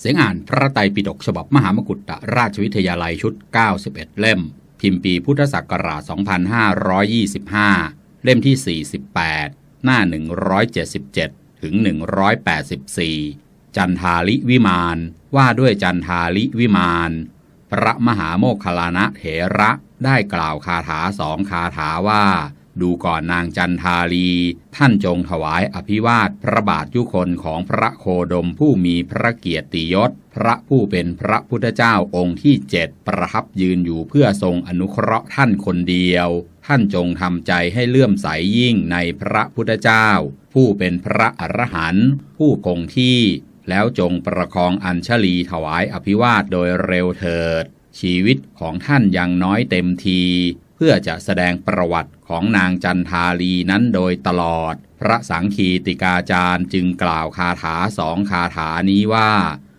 เสียงอ่านพระไตรปิฎกฉบับมหามกุฏราชวิทยาลัยชุด 91 เล่ม พิมพ์ปีพุทธศักราช 2525 เล่มที่ 48 หน้า 177 ถึง 184 จันทาลิวิมานว่าด้วยจันทาลิวิมานพระมหาโมคคลานะเถระได้กล่าวคาถาสองคาถาว่า ดูก่อนนางจันทาลี ท่านจงถวายอภิวาทพระบาทยุคนของพระโคดมผู้มีพระเกียรติยศ พระผู้เป็นพระพุทธเจ้าองค์ที่เจ็ดประทับยืนอยู่เพื่อทรงอนุเคราะห์ท่านคนเดียว ท่านจงทำใจให้เลื่อมใสยิ่งในพระพุทธเจ้า ผู้เป็นพระอรหันต์ผู้คงที่ แล้วจงประคองอัญชลีถวายอภิวาทโดยเร็วเถิด ชีวิตของท่านยังน้อยเต็มที พื่อจะแสดงประวัติของนางจันทาลีนั้นโดยตลอด พระสังคีติกาจารย์จึงกล่าวคาถาสองคาถานี้ว่า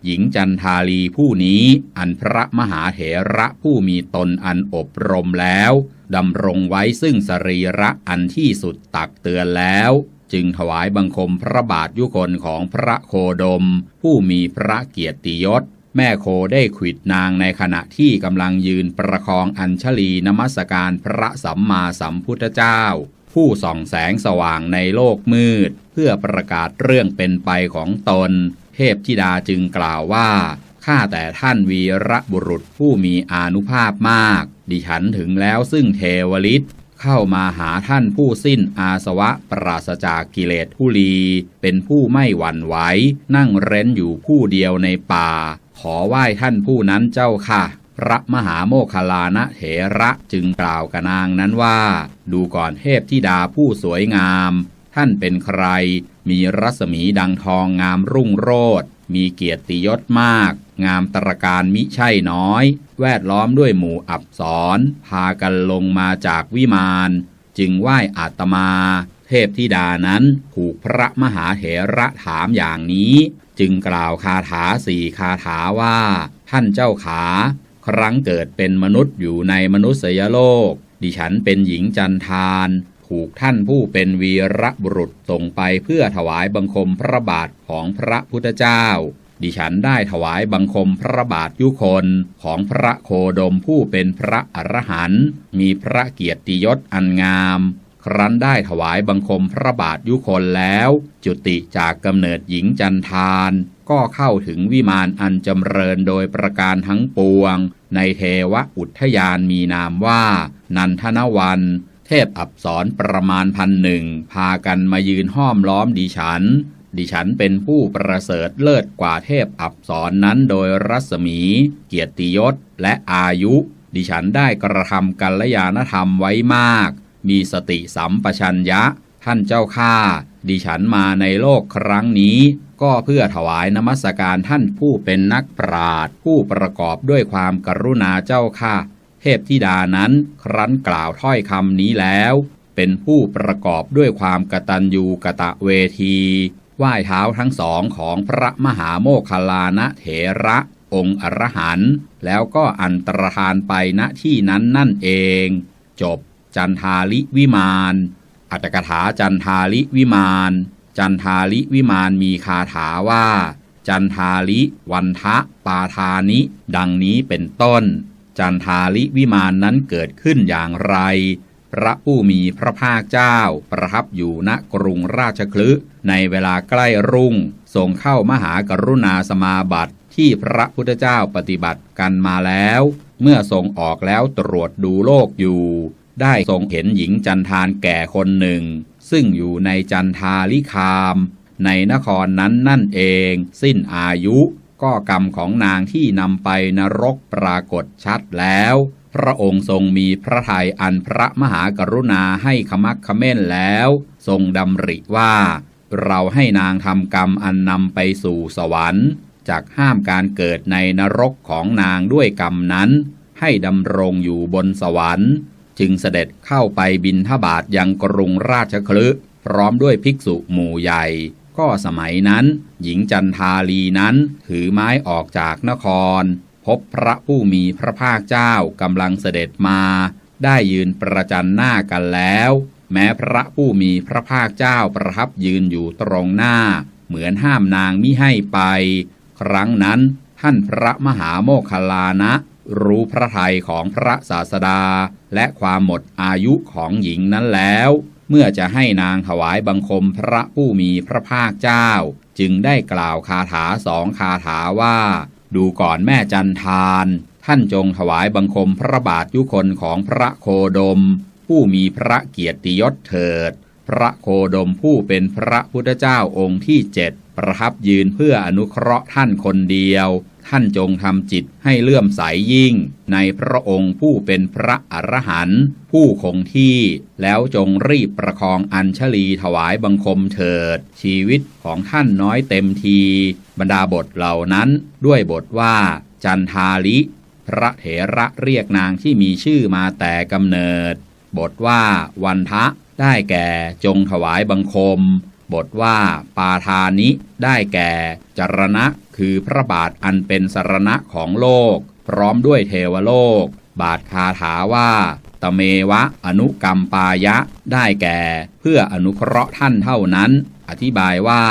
หญิงจันทาลีผู้นี้อันพระมหาเถระผู้มีตนอันอบรมแล้วดำรงไว้ซึ่งสรีระอันที่สุดตักเตือนแล้ว จึงถวายบังคมพระบาทยุคนของพระโคดม ผู้มีพระเกียรติยศ แม่โคได้ขิดนางในขณะที่กำลังยืนประคองอัญชลีนมัสการพระสัมมาสัมพุทธเจ้า ผู้ส่องแสงสว่างในโลกมืด เพื่อประกาศเรื่องเป็นไปของตน เทพธิดาจึงกล่าวว่าข้าแต่ท่านวีระบุรุษผู้มีอานุภาพมาก ดิฉันถึงแล้วซึ่งเทวลิตเข้ามาหาท่านผู้สิ้นอาสวะปราศจากกิเลสทุลี เป็นผู้ไม่หวั่นไหวนั่งเร้นอยู่ผู้เดียวในป่า ขอไหว้ท่านผู้นั้นเจ้าค่ะ พระมหาโมคคลานะเถระจึงกล่าวกับนางนั้นว่า ดูก่อนเทพธิดาผู้สวยงาม ท่านเป็นใคร มีรัศมีดังทองงามรุ่งโรจน์มีเกียรติยศมาก งามตรการมิใช่น้อย แวดล้อมด้วยหมู่อับสรพากันลงมาจากวิมาน จึงไหว้อาตมา เทพธิดานั้นถูกพระมหาเถระถามอย่างนี้ จึงกล่าวคาถาสี่คาถาว่า ท่านเจ้าขา ครั้งเกิดเป็นมนุษย์อยู่ในมนุษยโลก ดิฉันเป็นหญิงจันทานถูกท่านผู้เป็นวีรบุรุษส่งไปเพื่อถวายบังคมพระบาทของพระพุทธเจ้า ดิฉันได้ถวายบังคมพระบาทยุคนของพระโคดมผู้เป็นพระอรหันต์มีพระเกียรติยศอันงาม ครั้นได้ถวายบังคมพระบาทยุคนแล้ว จุติจากกำเนิดหญิงจันทาน ก็เข้าถึงวิมานอันจำเริญโดยประการทั้งปวง ในเทวอุทยานมีนามว่า นันทนวัน เทพอับสรประมาณพันหนึ่ง พากันมายืนห้อมล้อมดิฉัน ดิฉันเป็นผู้ประเสริฐเลิศกว่าเทพอับสรนนั้นโดยรัศมี เกียรติยศและอายุ ดิฉันได้กระทำกัลยาณธรรมไว้มาก มีสติสัมปชัญญะ ท่านเจ้าข้าดิฉันมาในโลกครั้งนี้ ก็เพื่อถวายนมัสการท่านผู้เป็นนักปราชญ์ผู้ประกอบด้วยความกรุณาเจ้าข้าเทพธิดานั้นครั้นกล่าวถ้อยคำนี้แล้ว เป็นผู้ประกอบด้วยความกตัญญูกะตะเวทีไหว้เท้าทั้งสองของพระมหาโมคคลานะเถระ องค์อรหันต์แล้วก็อันตรธานไปณที่นั้นนั่นเอง จบ จันทาลิวิมานอัตถกถาจันทาลิวิมาน จันทาลิวิมานมีคาถาว่า จันทาลิวันทะปาทานิ ดังนี้เป็นต้น จันทาลิวิมานนั้นเกิดขึ้นอย่างไร พระผู้มีพระภาคเจ้า ประทับอยู่ณกรุงราชคลึในเวลาใกล้รุ่งทรงเข้ามหากรุณาสมาบัติที่พระพุทธเจ้าปฏิบัติกันมาแล้ว เมื่อทรงออกแล้วตรวจดูโลกอยู่ ได้ทรงเห็นหญิงจันทานแก่คนหนึ่ง ซึ่งอยู่ในจันทาลิคาม ในนครนั้นนั่นเอง สิ้นอายุ ก็กรรมของนางที่นำไปนรกปรากฏชัดแล้ว พระองค์ทรงมีพระทัยอันพระมหากรุณาให้ขมักขม้นแล้ว ทรงดำริว่า เราให้นางทำกรรมอันนำไปสู่สวรรค์จากห้ามการเกิดในนรกของนางด้วยกรรมนั้น ให้ดำรงอยู่บนสวรรค์ จึงเสด็จเข้าไปบินทบาทยังกรุงราชคลึพร้อมด้วยภิกษุหมู่ใหญ่ ก็สมัยนั้น หญิงจันทาลีนั้นถือไม้ออกจากนคร พบพระผู้มีพระภาคเจ้ากำลังเสด็จมา ได้ยืนประจันหน้ากันแล้ว แม้พระผู้มีพระภาคเจ้าประทับยืนอยู่ตรงหน้า เหมือนห้ามนางมิให้ไป ครั้งนั้นท่านพระมหาโมคคลลานะ รู้พระทัยของพระศาสดา และความหมดอายุของหญิงนั้นแล้ว เมื่อจะให้นางถวายบังคมพระผู้มีพระภาคเจ้า จึงได้กล่าวคาถาสองคาถาว่า ดูก่อนแม่จันทาน ท่านจงถวายบังคมพระบาทยุคนของพระโคดม ผู้มีพระเกียรติยศเถิด พระโคดมผู้เป็นพระพุทธเจ้าองค์ที่เจ็ดประทับยืนเพื่ออนุเคราะห์ท่านคนเดียว ท่านจงทำจิตให้เลื่อมใสยยิ่ง ในพระองค์ผู้เป็นพระอรหันต์ผู้คงที่ แล้วจงรีบประคองอัญชลีถวายบังคมเถิด ชีวิตของท่านน้อยเต็มที บรรดาบทเหล่านั้น ด้วยบทว่า จันทาลิ พระเถระเรียกนางที่มีชื่อมาแต่กำเนิด บทว่าวันทะได้แก่จงถวายบังคม บทว่า ปาทานิได้แก่จรณะ คือพระบาทอันเป็นสรณะของโลก พร้อมด้วยเทวโลก บาทคาถาว่า ตเมวะอนุกรรมปายะ ได้แก่ เพื่ออนุเคราะห์ท่านเท่านั้น อธิบายว่า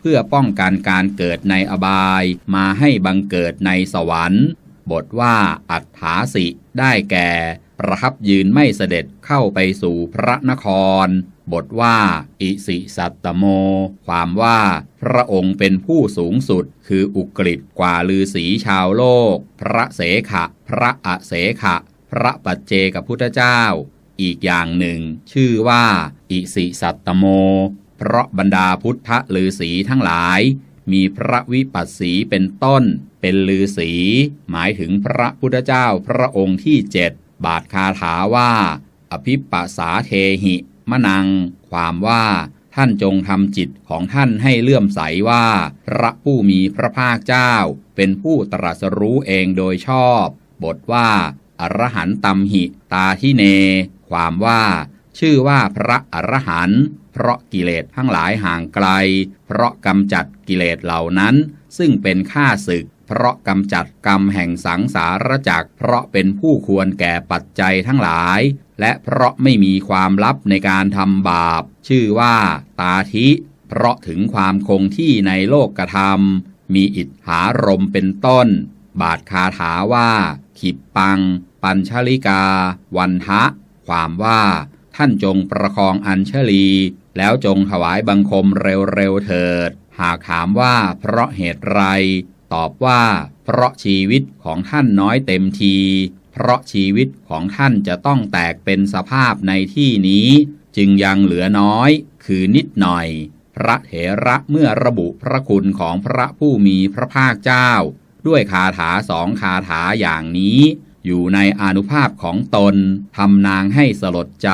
เพื่อป้องกันการเกิดในอบาย มาให้บังเกิดในสวรรค์ บทว่าอัฏฐาสิ ได้แก่ ประทับยืนไม่เสด็จเข้าไปสู่พระนคร บทว่า อิสิสัตตโม ความว่าพระองค์เป็นผู้สูงสุด คืออุกฤษกว่าลือศีชาวโลก พระเสขะ พระอเสขะ พระปัจเจกพุทธเจ้า อีกอย่างหนึ่ง ชื่อว่า อิสิสัตตโม เพราะบรรดาพุทธลือศีทั้งหลาย มีพระวิปัสสีเป็นต้น เป็นลือสีหมายถึงพระพุทธเจ้าพระองค์ที่เจ็ดบาทคาถาว่า อภิปัสสาเทหิ มะนัง ความว่าท่านจงทำจิตของท่านให้เลื่อมใสว่า พระผู้มีพระภาคเจ้า เป็นผู้ตรัสรู้เองโดยชอบ บทว่า อรหันตัมหิตาทิเน ความว่า ชื่อว่าพระอรหันต์เพราะกิเลสทั้งหลายห่างไกล เพราะกำจัดกิเลสเหล่านั้น ซึ่งเป็นข้าศึก เพราะกำจัดกรรมแห่งสังสารจักเพราะเป็นผู้ควรแก่ปัจจัยทั้งหลาย และเพราะไม่มีความลับในการทำบาป ชื่อว่า ตาทิเพราะถึงความคงที่ในโลกกระทำมีอิทธารมเป็นต้น บาทคาถาว่า ขิปปัง ปัญชลิกา วันทะ ความว่า ท่านจงประคองอัญชลี แล้วจงถวายบังคมเร็วๆเถิด หากถามว่าเพราะเหตุไร ตอบว่า เพราะชีวิตของท่านน้อยเต็มที เพราะชีวิตของท่านจะต้องแตกเป็นสภาพในที่นี้ จึงยังเหลือน้อย คือนิดหน่อย พระเถระเมื่อระบุพระคุณของพระผู้มีพระภาคเจ้า ด้วยคาถาสองคาถาอย่างนี้อยู่ในอนุภาพของตนทำนางให้สลดใจ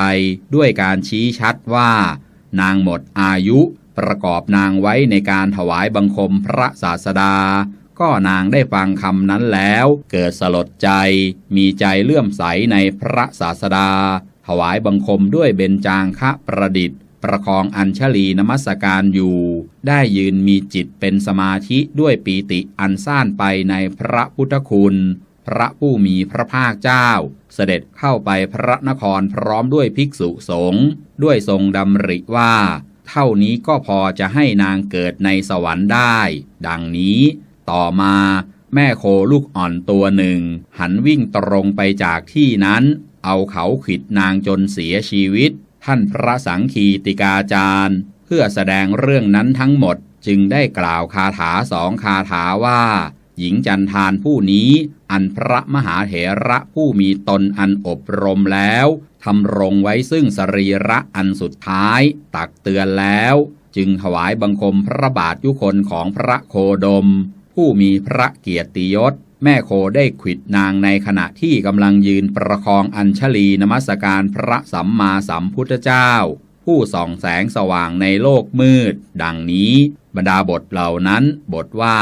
ด้วยการชี้ชัดว่า นางหมดอายุประกอบนางไว้ในการถวายบังคมพระศาสดา ก็นางได้ฟังคำนั้นแล้ว เกิดสลดใจ มีใจเลื่อมใสในพระศาสดา ถวายบังคมด้วยเบญจางคะประดิษฐ์ ประคองอัญชลีนมัสการอยู่ ได้ยืนมีจิตเป็นสมาธิด้วยปีติอันซ่านไปในพระพุทธคุณ พระผู้มีพระภาคเจ้า เสด็จเข้าไปพระนครพร้อมด้วยภิกษุสงฆ์ด้วยทรงดำริว่า เท่านี้ก็พอจะให้นางเกิดในสวรรค์ได้ ดังนี้ ต่อมาแม่โคลูกอ่อนตัวหนึ่ง หันวิ่งตรงไปจากที่นั้น เอาเขาขิดนางจนเสียชีวิต ท่านพระสังคีติกาจารย์ เพื่อแสดงเรื่องนั้นทั้งหมดจึงได้กล่าวคาถาสองคาถาว่า หญิงจันทานผู้นี้ อันพระมหาเถระผู้มีตนอันอบรมแล้วทำรงไว้ซึ่งสรีระอันสุดท้าย ตักเตือนแล้ว จึงถวายบังคมพระบาทยุคนของพระโคดม ผู้มีพระเกียรติยศ แม่โคได้ขิดนางในขณะที่กำลังยืนประคองอัญชลีนมัสการพระสัมมาสัมพุทธเจ้า ผู้ส่องแสงสว่างในโลกมืด ดังนี้ บรรดาบทเหล่านั้น บทว่า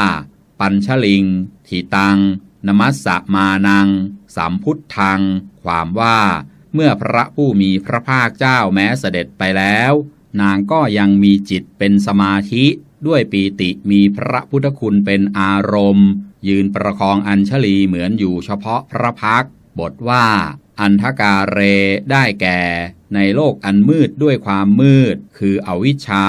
ปัญชลิงทิตัง นมัสสะมานัง สัมพุทธัง ความว่า เมื่อพระผู้มีพระภาคเจ้าแม้เสด็จไปแล้ว นางก็ยังมีจิตเป็นสมาธิ ด้วยปีติมีพระพุทธคุณเป็นอารมณ์ ยืนประคองอัญชลีเหมือนอยู่เฉพาะพระพัก บทว่า อันทกาเรได้แก่ ในโลกอันมืดด้วยความมืด คืออวิชชา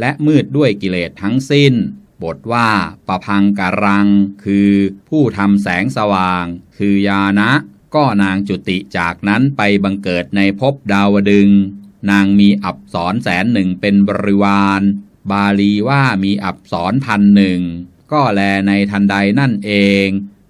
และมืดด้วยกิเลสทั้งสิ้น บทว่าประพังการัง คือผู้ทำแสงสว่าง คือยานะ ก็นางจุติจากนั้นไปบังเกิดในภพดาวดึง นางมีอับสรแสนหนึ่งเป็นบริวาร บาลีว่ามีอับสรพันหนึ่ง ก็แลในทันใดนั่นเอง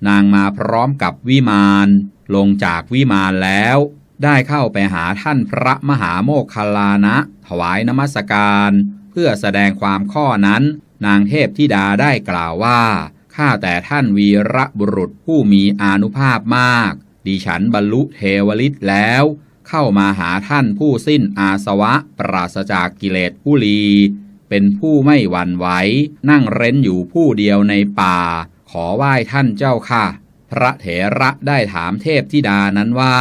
นางมาพร้อมกับวิมาน ลงจากวิมานแล้ว ได้เข้าไปหาท่านพระมหาโมคคลานะ ถวายนมัสการ เพื่อแสดงความข้อนั้น นางเทพธิดาได้กล่าวว่า ข้าแต่ท่านวีระบุรุษผู้มีอานุภาพมาก ดิฉันบรรลุเทวลิตแล้วเข้ามาหาท่านผู้สิ้นอาสวะ ปราศจากกิเลสผู้ลี เป็นผู้ไม่หวั่นไหว นั่งเร้นอยู่ผู้เดียวในป่า ขอไหว้ท่านเจ้าค่ะ พระเถระได้ถามเทพธิดานั้นว่า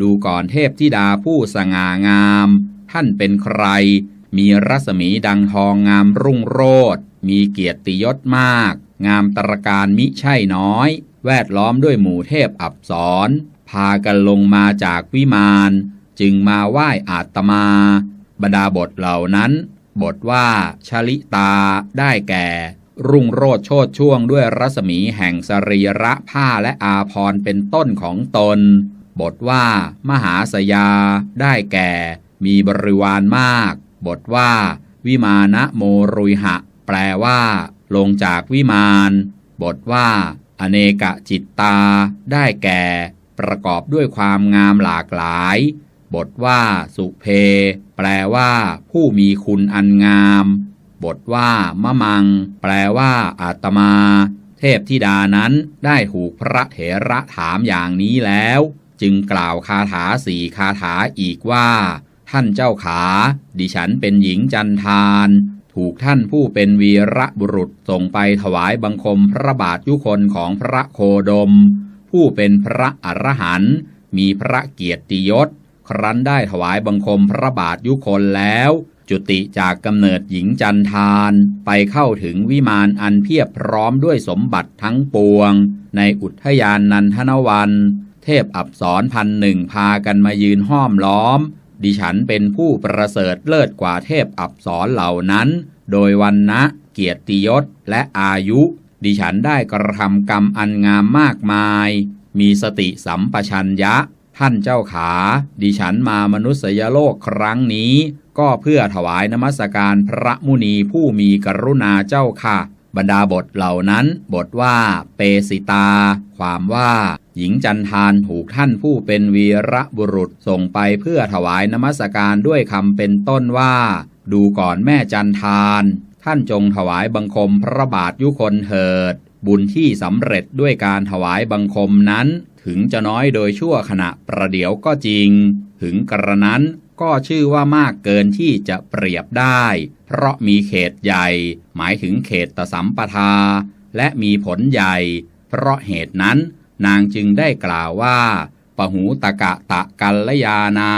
ดูก่อนเทพธิดาผู้สง่างาม ท่านเป็นใคร มีรัศมีดังทองงามรุ่งโรจน์มีเกียรติยศมาก งามตรการมิใช่น้อย แวดล้อมด้วยหมู่เทพอับสรพากันลงมาจากวิมาน จึงมาไหว้อาตมา บรรดาบทเหล่านั้น บทว่าชลิตาได้แก่ รุ่งโรดโชดช่วงด้วยรัศมีแห่งสรีระผ้าและอาพรเป็นต้นของตน บทว่า มหาสยา ได้แก่ มีบริวารมาก บทว่า วิมานะโมรุยหะ แปลว่า ลงจากวิมาน บทว่า อเนกจิตตา ได้แก่ ประกอบด้วยความงามหลากหลาย บทว่าสุเพ แปลว่า ผู้มีคุณอันงาม บทว่ามะมัง แปลว่าอาตมา เทพธิดานั้นได้ถูกพระเถระถามอย่างนี้แล้ว จึงกล่าวคาถาสี่คาถาอีกว่า ท่านเจ้าขา ดิฉันเป็นหญิงจันทานถูกท่านผู้เป็นวีระบุรุษส่งไปถวายบังคมพระบาทยุคนของพระโคดม ผู้เป็นพระอรหันต์มีพระเกียรติยศ ครั้นได้ถวายบังคมพระบาทยุคนแล้ว จุติจากกำเนิดหญิงจันทานไปเข้าถึงวิมานอันเพียบพร้อมด้วยสมบัติทั้งปวง ในอุทยานนันทนวัน เทพอับสรพันหนึ่งพากันมายืนห้อมล้อม ดิฉันเป็นผู้ประเสริฐเลิศกว่าเทพอับสรเหล่านั้น โดยวันนะเกียรติยศและอายุ ดิฉันได้กระทำกรรมอันงามมากมาย มีสติสัมปชัญญะ ท่านเจ้าขา ดิฉันมามนุษยโลกครั้งนี้ ก็เพื่อถวายนมัสการพระมุนีผู้มีกรุณาเจ้าค่ะ บรรดาบทเหล่านั้น บทว่า เปสิตา ความว่า หญิงจันทานถูกท่านผู้เป็นวีระบุรุษส่งไปเพื่อถวายนมัสการด้วยคำเป็นต้นว่า ดูก่อนแม่จันทานท่านจงถวายบังคมพระบาทยุคนเถิด บุญที่สำเร็จด้วยการถวายบังคมนั้น ถึงจะน้อยโดยชั่วขณะประเดี๋ยวก็จริง ถึงกระนั้นก็ชื่อว่ามากเกินที่จะเปรียบได้ เพราะมีเขตใหญ่ หมายถึงเขตตสัมปทา และมีผลใหญ่ เพราะเหตุนั้น นางจึงได้กล่าวว่า ปหูตะกะตะกัลยานา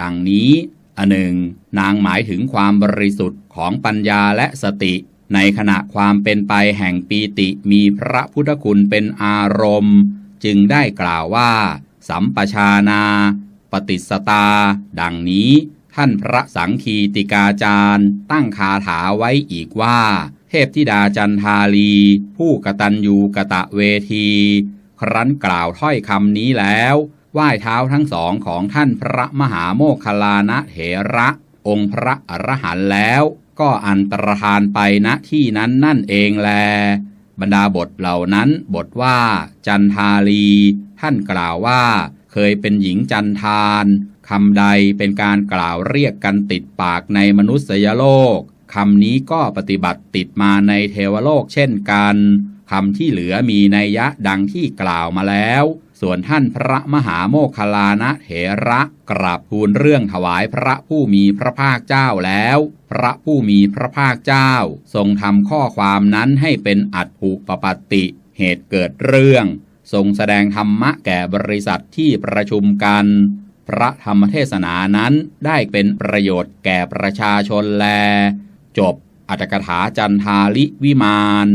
ดังนี้อันหนึ่ง นางหมายถึงความบริสุทธิ์ของปัญญาและสติ ในขณะความเป็นไปแห่งปีติมีพระพุทธคุณเป็นอารมณ์ จึงได้กล่าวว่า สัมปชานา ปฏิสตา ดังนี้ท่านพระสังคีติกาจารย์ ตั้งคาถาไว้อีกว่า เทพธิดาจันทาลี ผู้กตัญญูกะตะเวที ครั้นกล่าวถ้อยคำนี้แล้วไหว้เท้าทั้งสองของท่านพระมหาโมคคลลานะเถระ องค์พระอรหันต์แล้ว ก็อันตรธานไปณที่นั้นนั่นเองแล บรรดาบทเหล่านั้น บทว่า จันทาลี ท่านกล่าวว่า เคยเป็นหญิงจันทานคำใดเป็นการกล่าวเรียกกันติดปากในมนุษยโลกคำนี้ก็ปฏิบัติติดมาในเทวโลกเช่นกันคำที่เหลือมีนัยยะดังที่กล่าวมาแล้ว ส่วนท่านพระมหาโมคคลานะเถระกราบทูลเรื่องถวายพระผู้มีพระภาคเจ้าแล้ว พระผู้มีพระภาคเจ้า ทรงทำข้อความนั้นให้เป็นอัตถุปปติ เหตุเกิดเรื่อง ทรงแสดงธรรมะแก่บริษัทที่ประชุมกัน พระธรรมเทศนานั้นได้เป็นประโยชน์แก่ประชาชนแล จบอัตถกถาจันทาลิวิมาน